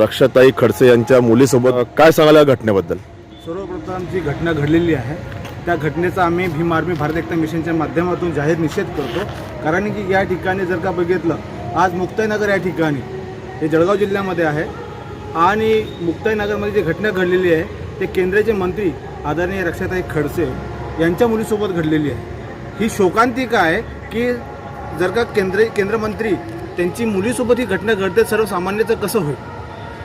रक्षाताई खडसे यांच्या मुलीसोबत काय सांगाल या घटनेबद्दल? सर्वप्रथम जी घटना घडलेली आहे त्या घटनेचा आम्ही भीम आर्मी भारत एकता मिशनच्या माध्यमातून जाहीर निषेध करतो. कारण की या ठिकाणी जर का बघितलं आज मुक्ताईनगर या ठिकाणी हे जळगाव जिल्ह्यामध्ये आहे. आणि मुक्ताईनगरमध्ये जी घटना घडलेली आहे ते केंद्राचे मंत्री आदरणीय रक्षाताई खडसे यांच्या मुलीसोबत घडलेली आहे. ही शोकांतिका आहे की जर का केंद्र केंद्रमंत्री त्यांची मुलीसोबत ही घटना घडते सर्वसामान्याचं कसं होईल?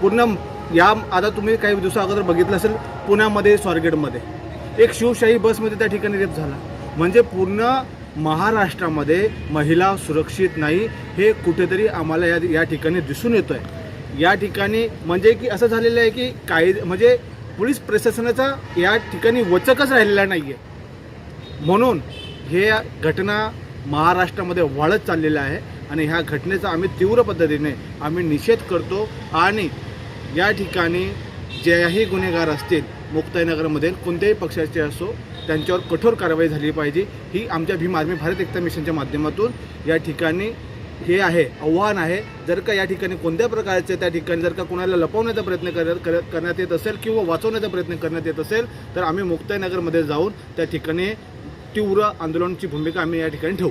पूर्ण या आता तुम्ही काही दिवसा अगोदर बघितलं असेल पुण्यामध्ये स्वारगेटमध्ये. एक शिवशाही बसमध्ये त्या ठिकाणी रेप झाला. म्हणजे पूर्ण महाराष्ट्रामध्ये महिला सुरक्षित नाही हे कुठेतरी आम्हाला या या ठिकाणी दिसून येतं आहे या ठिकाणी म्हणजे की असं झालेलं आहे की कायदे म्हणजे पोलीस प्रशासनाचा या ठिकाणी वचकच राहिलेला नाही आहे म्हणून हे घटना महाराष्ट्रामध्ये वाढत चाललेलं आहे आणि ह्या घटनेचा आम्ही तीव्र पद्धतीने आम्ही निषेध करतो आणि या ठिकाणी ज्याही गुन्हेगार असतील मुक्ताईनगरमध्ये कोणत्याही पक्षाचे असो त्यांच्यावर कठोर कारवाई झाली पाहिजे ही आमच्या भीम आर्मी भारत एकता मिशनच्या माध्यमातून या ठिकाणी हे आहे आव्हान आहे. जर का या ठिकाणी कोणत्या प्रकारचे त्या ठिकाणी जर का कोणाला लपवण्याचा प्रयत्न कर करण्यात येत असेल किंवा वाचवण्याचा प्रयत्न करण्यात येत असेल तर आम्ही मुक्ताईनगरमध्ये जाऊन त्या ठिकाणी तीव्र आंदोलनाची भूमिका आम्ही या ठिकाणी ठेवू.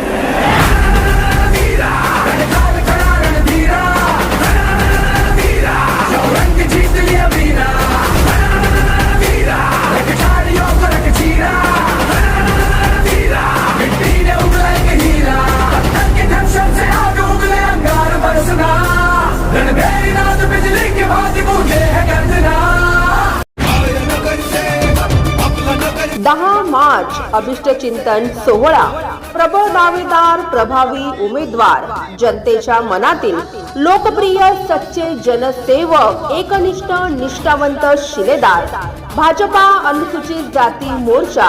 मार्च अभिष्ट चिंतन सोहळा. प्रबळ दावेदार प्रभावी उमेदवार. जनतेच्या मनातील लोकप्रिय सच्चे जनसेवक एकनिष्ठ निष्ठावंत शिलेदार. भाजपा अनुसूचित जाती मोर्चा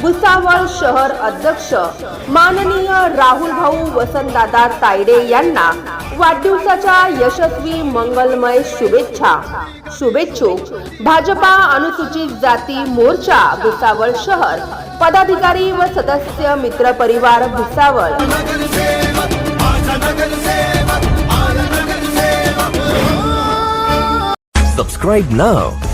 भुसावळ शहर अध्यक्ष माननीय राहुल भाऊ वसंतदादा तायडे यांना वाढदिवसाच्या यशस्वी मंगलमय शुभेच्छा. शुभेच्छुक भाजपा अनुसूचित जाती मोर्चा भुसावळ शहर पदाधिकारी व सदस्य मित्र परिवार भुसावळ. Subscribe now.